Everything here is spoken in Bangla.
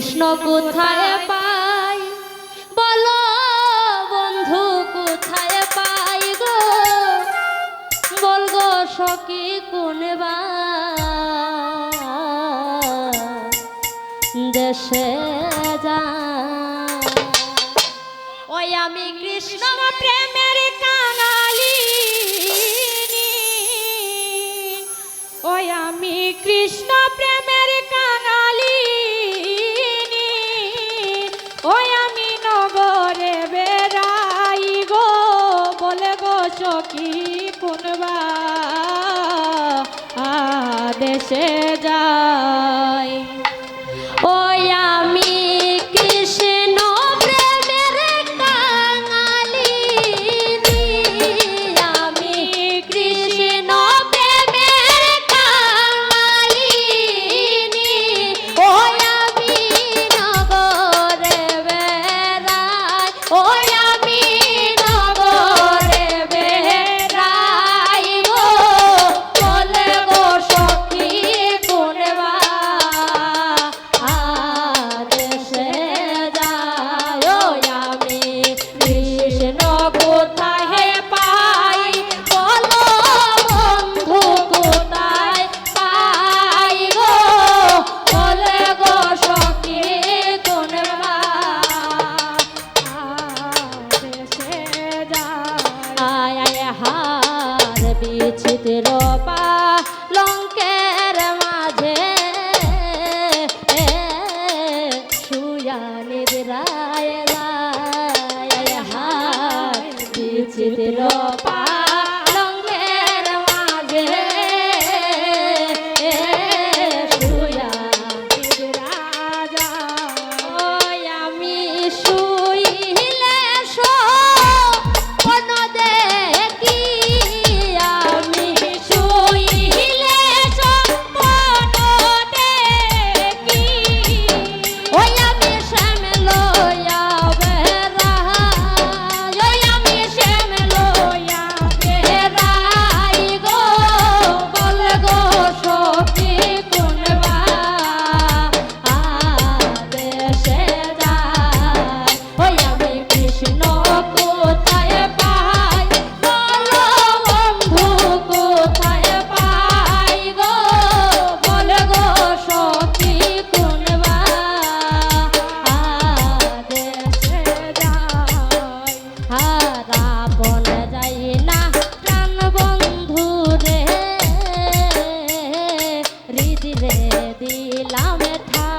কৃষ্ণ কোথায় পাই? বলো বন্ধু কোথায় পাই গো? বলগো সখী কোনবা দেশে যা। ওই আমি কৃষ্ণ প্রেমের কানালি ওই আমি কৃষ্ণ প্রেম Yeah. রে দিলাম থা